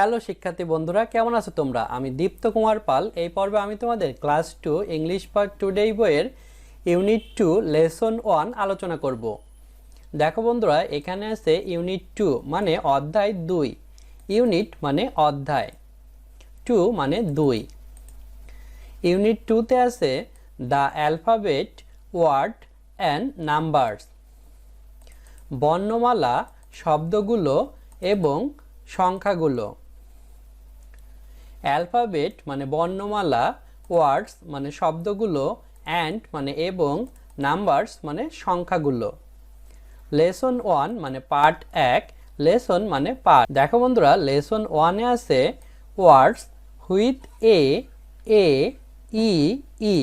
Hello শিক্ষার্থী বন্ধুরা, কেমন আছো তোমরা? আমি দীপ্ত কুমার পাল। এই পর্বে আমি তোমাদের class two, English part today বইয়ের ইউনিট টু, লেসন ওয়ান আলোচনা করব। দেখো বন্ধুরা, এখানে আছে ইউনিট টু মানে অধ্যায় দুই। ইউনিট মানে অধ্যায়, টু মানে দুই। ইউনিট টুতে আছে the alphabet, word, and numbers. বর্ণমালা, শব্দগুলো এবং সংখ্যাগুলো। অ্যালফাবেট মানে বর্ণমালা, ওয়ার্ডস মানে শব্দগুলো, অ্যান্ড মানে এবং, নাম্বারস মানে সংখ্যাগুলো। লেসন ওয়ান মানে পার্ট এক, লেসন মানে পার্ট। দেখো বন্ধুরা, লেসন ওয়ানে আছে ওয়ার্ডস with A A, E E.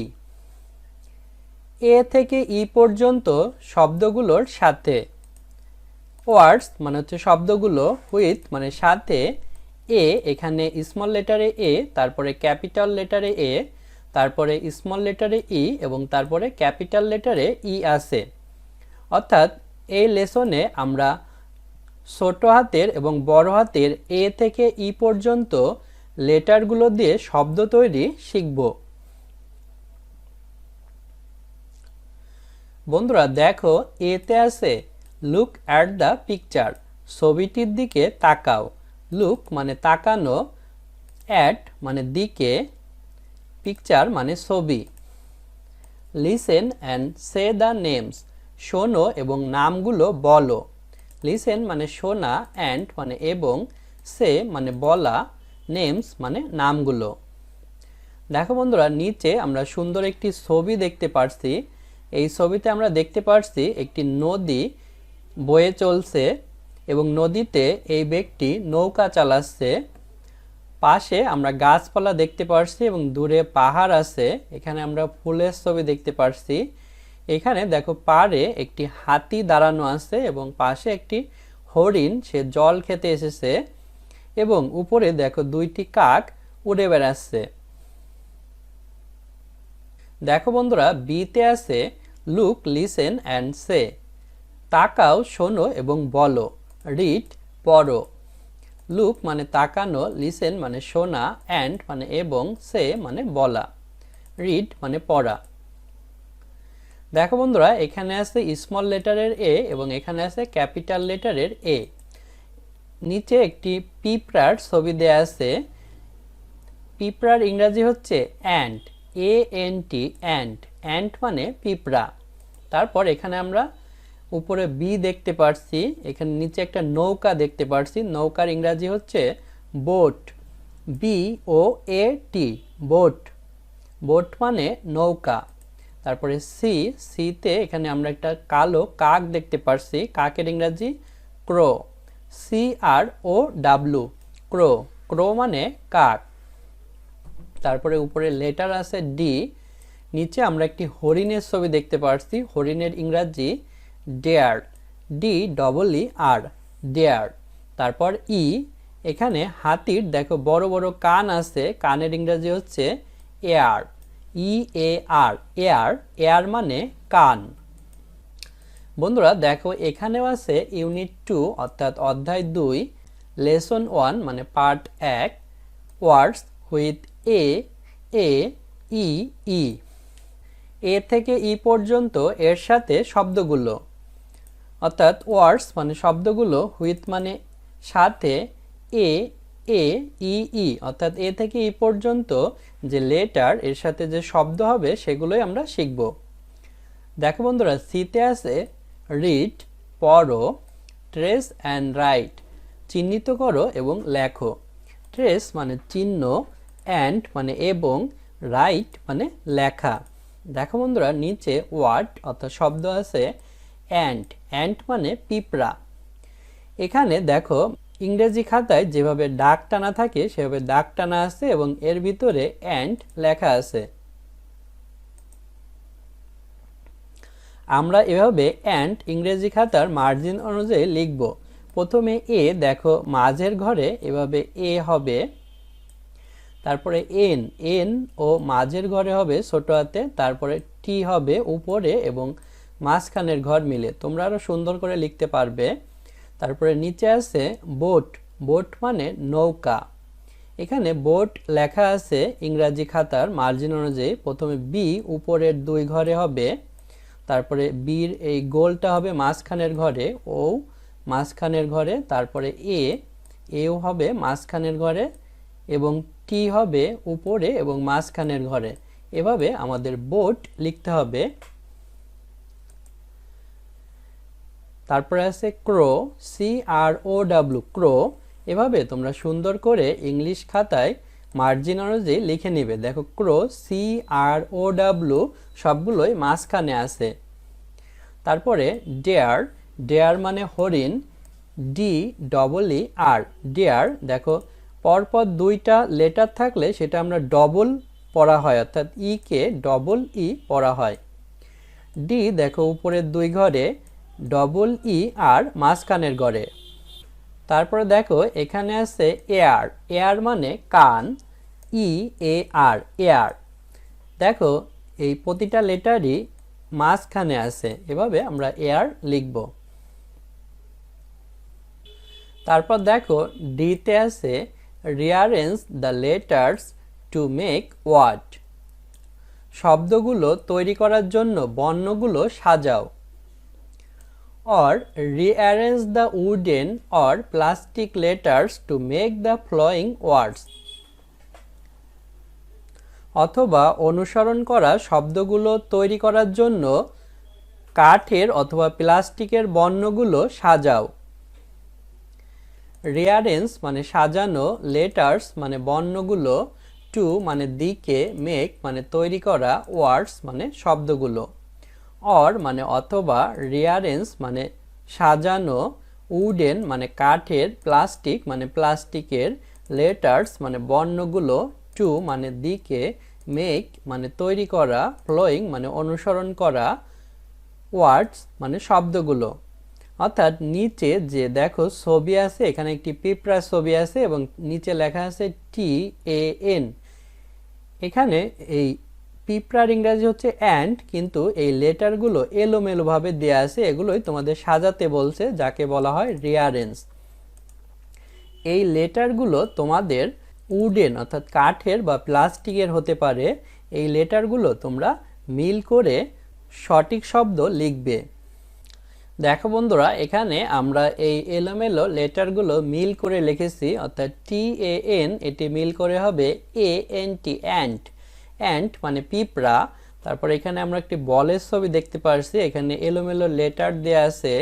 A থেকে ই পর্যন্ত শব্দগুলোর সাথে। ওয়ার্ডস মানে হচ্ছে শব্দগুলো, হুইথ মানে সাথে এ এখানে স্মল লেটারে এ তারপরে ক্যাপিটাল লেটারে এ তারপরে স্মল লেটারে ই এবং তারপরে ক্যাপিটাল লেটারে ই আছে। অর্থাৎ এই লেসনে আমরা ছোট হাতের এবং বড় হাতের এ থেকে ই পর্যন্ত লেটারগুলো দিয়ে শব্দ তৈরি শিখব। বন্ধুরা, দেখো এতে আছে লুক অ্যাট দ্য পিকচার ছবিটির দিকে তাকাও। লুক মানে তাকানো অ্যাট মানে দিকে পিকচার মানে ছবি। Listen and say the names শোনো এবং নামগুলো বলো। লিসেন মানে শোনা অ্যান্ড মানে এবং সে মানে বলা নেমস মানে নামগুলো। দেখো বন্ধুরা, নিচে আমরা সুন্দর একটি ছবি দেখতে পারছি। এই ছবিতে আমরা দেখতে পারছি একটি নদী বয়ে চলছে। এবং নদীতে এই ব্যক্তি নৌকা চালাচ্ছে। পাশে আমরা গাছপালা দেখতে পারছি এবং দূরে পাহাড় আছে। এখানে আমরা ফুলের ছবি দেখতে পারছি। এখানে দেখো পাড়ে একটি হাতি দাঁড়ানো আছে এবং পাশে একটি হরিণ, সে জল খেতে এসেছে এবং উপরে দেখো দুইটি কাক উড়ে বেড়াচ্ছে। দেখো বন্ধুরা, বিতে আছে, লুক, লিসেন অ্যান্ড সে। তাকাও, শোনো এবং বলো। রিড পড়ো। লুক মানে তাকানো, লিসেন মানে শোনা, অ্যান্ড মানে এবং সে মানে বলা। রিড মানে পড়া। দেখো বন্ধুরা, এখানে আছে স্মল লেটারের এ এবং এখানে আছে ক্যাপিটাল লেটারের এ। নিচে একটি পিঁপড়ার ছবি দেয়া আছে। পিঁপড়ার ইংরাজি হচ্ছে ant A N T ant ant মানে পিঁপড়া। তারপর এখানে আমরা উপরে বি দেখতে পারছি, এখানে নিচে একটা নৌকা দেখতে পারছি, নৌকার ইংরাজি হচ্ছে boat B O A T boat boat মানে নৌকা। তারপরে সি সিতে এখানে আমরা একটা কালো কাক দেখতে পারছি, কাকের ইংরাজি ক্রো সি আর ও ডাব্লু ক্রো ক্রো মানে কাক। তারপরে উপরে লেটার আছে ডি নিচে আমরা একটি হরিণের ছবি দেখতে পারছি, হরিণের ইংরাজি deer D double E R deer তারপর ই এখানে হাতির, দেখো, বড় বড় কান আছে, কানের ইংরাজি হচ্ছে ear E A R ear ear মানে কান। বন্ধুরা, দেখো, এখানেও আছে ইউনিট টু, অর্থাৎ অধ্যায় দুই, লেসন ওয়ান মানে পার্ট এক, words with A A E E A থেকে ই পর্যন্ত এর সাথে শব্দগুলো। অর্থাৎ ওয়ার্ডস মানে শব্দগুলো হুইথ মানে সাথে, এ এ, ই ই। অর্থাৎ এ থেকে ই পর্যন্ত যে লেটার, এর সাথে যে শব্দ হবে, সেগুলোই আমরা শিখব। দেখো বন্ধুরা, সিতে আছে রিড, পড়ো, ট্রেস অ্যান্ড রাইট। চিহ্নিত করো এবং লেখো। ট্রেস মানে চিহ্ন, অ্যান্ড মানে এবং, রাইট মানে লেখা। দেখো বন্ধুরা, নিচে ওয়ার্ড অর্থাৎ শব্দ আছে অ্যান্ড অ্যান্ড মানে পিঁপড়া। এখানে দেখো, ইংরেজি খাতায় যেভাবে ডাক টানা থাকে, সেভাবে দাগ টানা আছে এবং এর ভিতরে অ্যান্ড লেখা আছে। আমরা এভাবে অ্যান্ড ইংরেজি খাতার মার্জিন অনুযায়ী লিখব। প্রথমে এ দেখো, মাঝের ঘরে এভাবে এ হবে। তারপরে এন এন ও মাঝের ঘরে হবে ছোট হাতে, তারপরে টি হবে উপরে এবং মাঝখানের ঘর মিলে। তোমরা আরও সুন্দর করে লিখতে পারবে। তারপরে নিচে আছে বোট। বোট মানে নৌকা। এখানে বোট লেখা আছে ইংরাজি খাতার মার্জিন অনুযায়ী। প্রথমে বি উপরের দুই ঘরে হবে। তারপরে বির এই গোলটা হবে মাঝখানের ঘরে ও মাঝখানের ঘরে, তারপরে এ এও হবে মাঝখানের ঘরে এবং টি হবে উপরে এবং মাঝখানের ঘরে। এভাবে আমাদের বোট লিখতে হবে। তারপরে আছে ক্রো সি আর ও ডাব্লু ক্রো। এভাবে তোমরা সুন্দর করে ইংলিশ খাতায় মার্জিন অনুযায়ী লিখে নিবে। দেখো, ক্রো সি আর ও ডাব্লু সবগুলোই মাঝখানে আছে। তারপরে ডেয়ার ডেয়ার মানে হরিণ D double E R deer দেখো, পরপর দুইটা লেটার থাকলে সেটা আমরা ডবল পড়া হয়, অর্থাৎ ই কে ডবল ই পড়া হয়। ডি দেখো, উপরের দুই ঘরে ডবল ই আর মাঝখানের ঘরে তারপরে দেখো, এখানে আছে এয়ার এয়ার মানে কান ই এ আর এয়ার দেখো, এই প্রতিটা লেটারই মাঝখানে আছে। এভাবে আমরা এয়ার লিখব। তারপর দেখো ডিতে আছে rearrange the letters to make word শব্দগুলো তৈরি করার জন্য বর্ণগুলো সাজাও। Or rearrange the wooden or plastic letters to make the flowing words. অথবা অনুসরণ করা শব্দগুলো তৈরি করার জন্য কাঠের অথবা প্লাস্টিকের বর্ণগুলো সাজাও। রিয়ারেন্স মানে সাজানো লেটার্স মানে বর্ণগুলো টু মানে দিকে মেক মানে তৈরি করা ওয়ার্ডস মানে শব্দগুলো। অর মানে অথবা রিয়ারেন্স মানে সাজানো উডেন মানে কাঠের প্লাস্টিক মানে প্লাস্টিকের লেটার্স মানে বর্ণগুলো টু মানে দিকে মেক মানে তৈরি করা ফ্লোয়িং মানে অনুসরণ করা ওয়ার্ডস মানে শব্দগুলো। অর্থাৎ নিচে যে দেখো ছবি আছে, এখানে একটি পিঁপড়ার ছবি আছে এবং নিচে লেখা আছে টি এ এন এখানে এই পিঁপড়ার ইংরাজি হচ্ছে অ্যান্ড কিন্তু এই লেটারগুলো এলোমেলোভাবে দেয়া আছে, এগুলোই তোমাদের সাজাতে বলছে, যাকে বলা হয় রিয়ারেন্স এই লেটারগুলো তোমাদের উডেন অর্থাৎ কাঠের বা প্লাস্টিকের হতে পারে। এই লেটারগুলো তোমরা মিল করে সঠিক শব্দ লিখবে। দেখো বন্ধুরা, এখানে আমরা এই এলোমেলো লেটারগুলো মিল করে লিখেছি, অর্থাৎ টি এ এন এটি মিল করে হবে A N T ant ant মানে পিঁপড়া, তারপর এখানে আমরা একটি বলের ছবি দেখতে পারছি, এখানে এলোমেলো লেটার দেয়া আছে,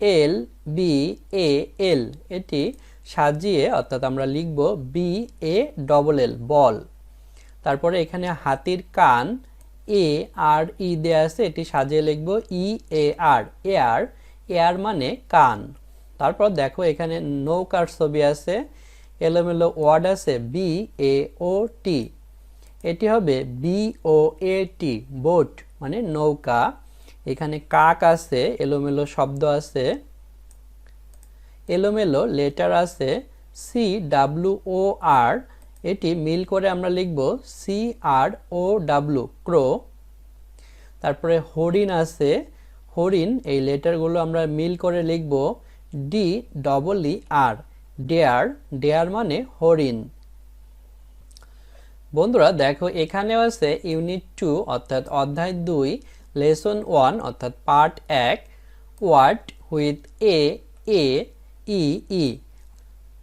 এল, বি, এ, এল, এটি সাজিয়ে অর্থাৎ আমরা লিখব বি, এ ডবল এল বল। তারপরে এখানে হাতির কান, এ, আর, ই দেয়া আছে, এটি সাজিয়ে লিখব ই, এ, আর এয়ার এয়ার মানে কান। তারপর দেখো এখানে নৌকার ছবি আছে, এলোমেলো ওয়ার্ড আছে, বি, এ, ও, টি। এটি হবে B O A T boat মানে নৌকা। এখানে কাক আছে, এলোমেলো শব্দ আছে, এলোমেলো লেটার আছে সি ডাব্লু ও আর এটি মিল করে আমরা লিখব সি আর ও ডাব্লু ক্রো। তারপরে হরিণ আছে, হরিণ, এই লেটারগুলো আমরা মিল করে লিখব D double E R deer deer মানে হরিণ। বন্ধুরা, দেখো এখানেও আছে ইউনিট টু, অর্থাৎ অধ্যায় দুই, লেসন ওয়ান, অর্থাৎ পার্ট এক, word with A A, E E.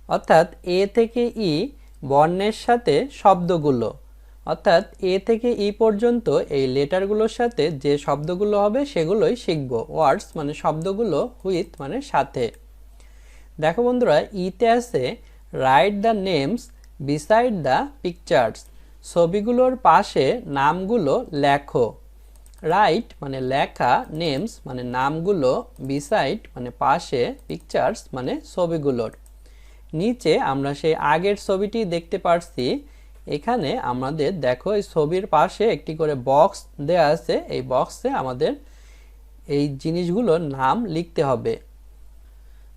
অর্থাৎ এ থেকে ই বর্ণের সাথে শব্দগুলো। অর্থাৎ এ থেকে ই পর্যন্ত এই লেটারগুলোর সাথে যে শব্দগুলো হবে সেগুলোই শিখব। ওয়ার্ডস মানে শব্দগুলো হুইথ মানে সাথে। দেখো বন্ধুরা, ইতে আছে, write the names, beside the pictures. ছবিগুলোর পাশে নামগুলো লেখো। রাইট মানে লেখা নেমস মানে নামগুলো বিসাইড মানে পাশে পিকচার্স মানে ছবিগুলোর। নিচে আমরা সেই আগের ছবিটি দেখতে পারছি। এখানে আমাদের দেখো, এই ছবির পাশে একটি করে বক্স দেয়া আছে। এই বক্সে আমাদের এই জিনিসগুলোর নাম লিখতে হবে।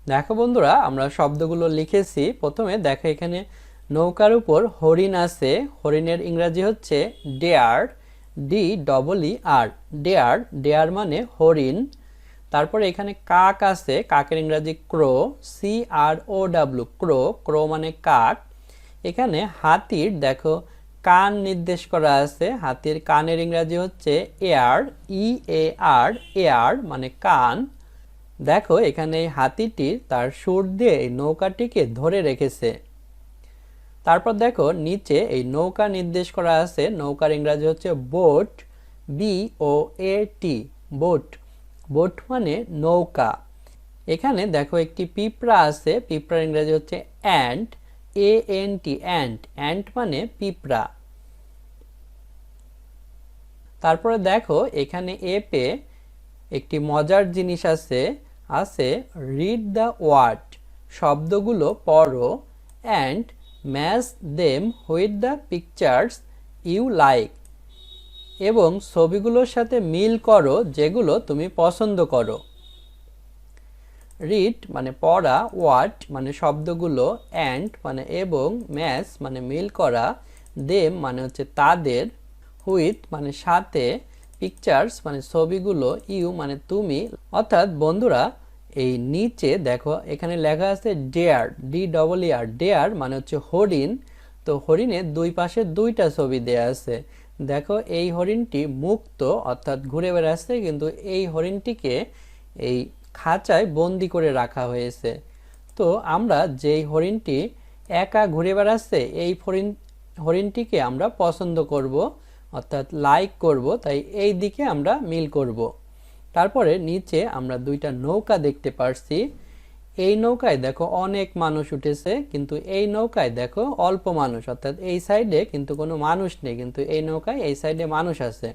দেখো বন্ধুরা, আমরা শব্দগুলো লিখেছি। প্রথমে দেখো এখানে নৌকার উপর হরিণ আছে, হরিণের ইংরাজি হচ্ছে deer D double E R deer deer মানে হরিণ। তারপরে এখানে কাক আছে, কাকের ইংরাজি ক্রো সি আর ও ডাব্লু ক্রো ক্রো মানে কাক। এখানে হাতির, দেখো, কান নির্দেশ করা আছে, হাতির কানের ইংরাজি হচ্ছে ear E A R air মানে কান। দেখো, এখানে হাতিটি তার সুর দিয়ে নৌকাটিকে ধরে রেখেছে। তারপর দেখো, নিচে এই নৌকা নির্দেশ করা আছে। নৌকার ইংরাজি হচ্ছে boat B O A T boat. Boat মানে নৌকা। এখানে দেখো একটি পিঁপড়া আছে, পিঁপড়ার ইংরাজি হচ্ছে ant A N T ant ant মানে পিঁপড়া। তারপরে দেখো, এখানে এপে একটি মজার জিনিস আছে আছে রিড দ্য ওয়ার্ড শব্দগুলো পড়ো and match them with the pictures you like এবং ছবিগুলোর সাথে মিল করো যেগুলো তুমি পছন্দ করো। রিড মানে পড়া, ওয়াট মানে শব্দগুলো, অ্যান্ড মানে এবং ম্যাচ মানে মিল করা, দেম মানে হচ্ছে তাদের, হুইথ মানে সাথে, পিকচার্স মানে ছবিগুলো, ইউ মানে তুমি, অর্থাৎ বন্ধুরা এই নিচে দেখো, এখানে লেখা আছে deer D double E R deer মানে হচ্ছে হরিণ। তো হরিণের দুই পাশে দুইটা ছবি দেয়া আছে। দেখো, এই হরিণটি মুক্ত, অর্থাৎ ঘুরে বেড়াচ্ছে, কিন্তু এই হরিণটিকে এই খাঁচায় বন্দি করে রাখা হয়েছে। তো আমরা যেই হরিণটি একা ঘুরে বেড়াচ্ছে, এই হরিণ, হরিণটিকে আমরা পছন্দ করব, অর্থাৎ লাইক করব, তাই এই দিকে আমরা মিল করব। তারপরে নিচে আমরা দুইটা নৌকা দেখতে পারছি। এই নৌকায় দেখো অনেক মানুষ উঠেছে, কিন্তু এই নৌকায় দেখো অল্প মানুষ। অর্থাৎ এই সাইডে কিন্তু কোনো মানুষ নেই, কিন্তু এই নৌকায় এই সাইডে মানুষ আছে।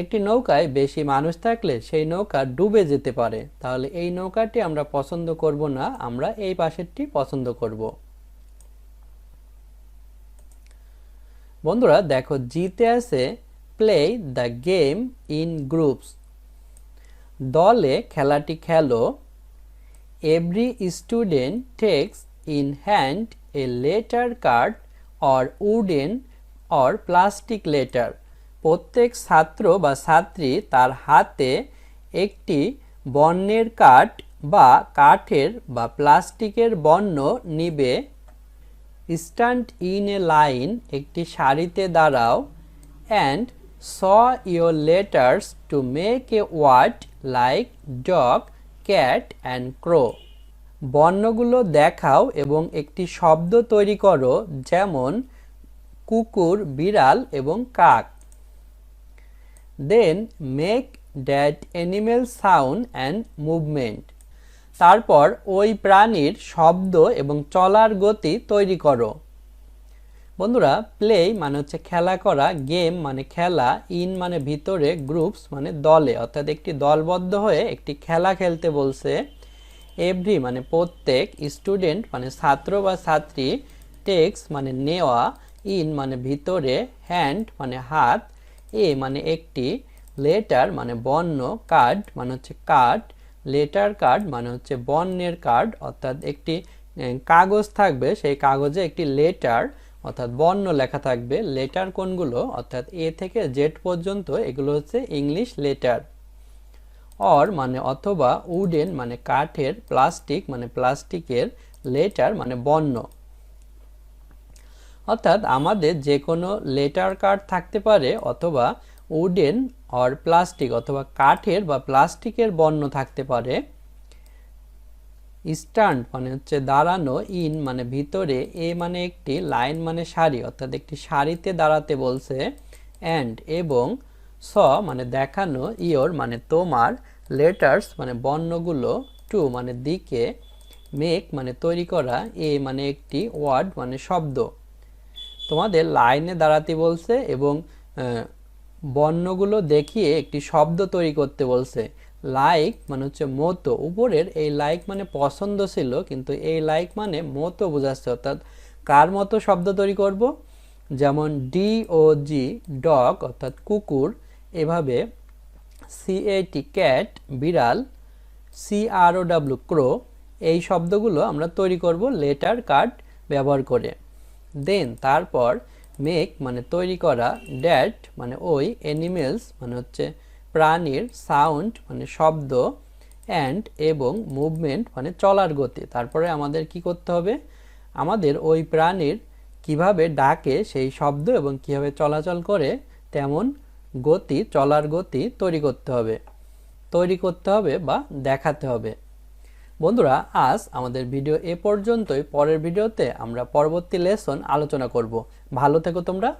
একটি নৌকায় বেশি মানুষ থাকলে সেই নৌকা ডুবে যেতে পারে। তাহলে এই নৌকাটি আমরা পছন্দ করব না, আমরা এই পাশেরটি পছন্দ করব। বন্ধুরা, দেখো জিতে আছে play the game in groups দলে খেলাটি খেলো। Every student takes in hand a letter card or wooden or plastic letter প্রত্যেক ছাত্র বা ছাত্রী তার হাতে একটি বর্ণের কাঠ বা কাঠের বা প্লাস্টিকের বর্ণ নিবে। স্ট্যান্ড ইন এ লাইন একটি সারিতে দাঁড়াও। And show your letters to make a word like dog cat and crow বর্ণগুলো দেখাও এবং একটি শব্দ তৈরি করো, যেমন কুকুর, বিড়াল এবং কাক। Then make that animal sound and movement তারপর ওই প্রাণীর শব্দ এবং চলার গতি তৈরি করো। বন্ধুরা প্লে মানে হচ্ছে খেলা করা গেম মানে খেলা ইন মানে ভিতরে গ্রুপস মানে দলে। অর্থাৎ একটি দলবদ্ধ হয়ে একটি খেলা খেলতে বলছে। এভরি মানে প্রত্যেক স্টুডেন্ট মানে ছাত্র বা ছাত্রী টেক্স মানে নেওয়া ইন মানে ভিতরে হ্যান্ড মানে হাত এ মানে একটি লেটার মানে বর্ণ কার্ড মানে হচ্ছে কার্ড লেটার কার্ড মানে হচ্ছে বর্ণের কার্ড অর্থাৎ একটি কাগজ থাকবে, সেই কাগজে একটি লেটার অর্থাৎ বর্ণ লেখা থাকবে লেটার কোনগুলো? অর্থাৎ এ থেকে জেড পর্যন্ত, এগুলো হচ্ছে ইংলিশ লেটার অর মানে অথবা উডেন মানে কাঠের প্লাস্টিক মানে প্লাস্টিকের লেটার মানে বর্ণ। অর্থাৎ আমাদের যে কোনো লেটার কার্ড থাকতে পারে, অথবা উডেন অর প্লাস্টিক অথবা কাঠের বা প্লাস্টিকের বর্ণ থাকতে পারে। স্ট্যান্ড মানে হচ্ছে দাঁড়ানো ইন মানে ভিতরে, এ মানে একটি, লাইন মানে সারি, অর্থাৎ একটি সারিতে দাঁড়াতে বলছে অ্যান্ড এবং স মানে দেখানো, ইয়োর মানে তোমার লেটার্স মানে বর্ণগুলো টু মানে দিকে মেক মানে তৈরি করা, এ মানে একটি ওয়ার্ড মানে শব্দ। তোমাদের লাইনে দাঁড়াতে বলছে এবং বর্ণগুলো দেখিয়ে একটি শব্দ তৈরি করতে বলছে। লাইক মানে হচ্ছে মতো। উপরের এই লাইক মানে পছন্দ ছিল, কিন্তু এই লাইক মানে মতো বোঝাচ্ছে, অর্থাৎ কার মতো শব্দ তৈরি করব? যেমন ডি ও জি ডগ অর্থাৎ কুকুর, এভাবে সি এ টি ক্যাট বিড়াল C R O W crow এই শব্দগুলো আমরা তৈরি করব লেটার কার্ড ব্যবহার করে। দেন তারপর মেক মানে তৈরি করা ড্যাট মানে ওই অ্যানিমেলস মানে হচ্ছে প্রাণীর সাউন্ড মানে শব্দ অ্যান্ড এবং মুভমেন্ট মানে চলার গতি। তারপরে আমাদের কি করতে হবে? আমাদের ওই প্রাণীর কীভাবে ডাকে সেই শব্দ এবং কীভাবে চলাচল করে তেমন গতি, চলার গতি তৈরি করতে হবে। তৈরি করতে হবে বা দেখাতে হবে। বন্ধুরা, আজ আমাদের ভিডিও এ পর্যন্তই। পরের ভিডিওতে আমরা পরবর্তী লেসন আলোচনা করব। ভালো থেকো তোমরা।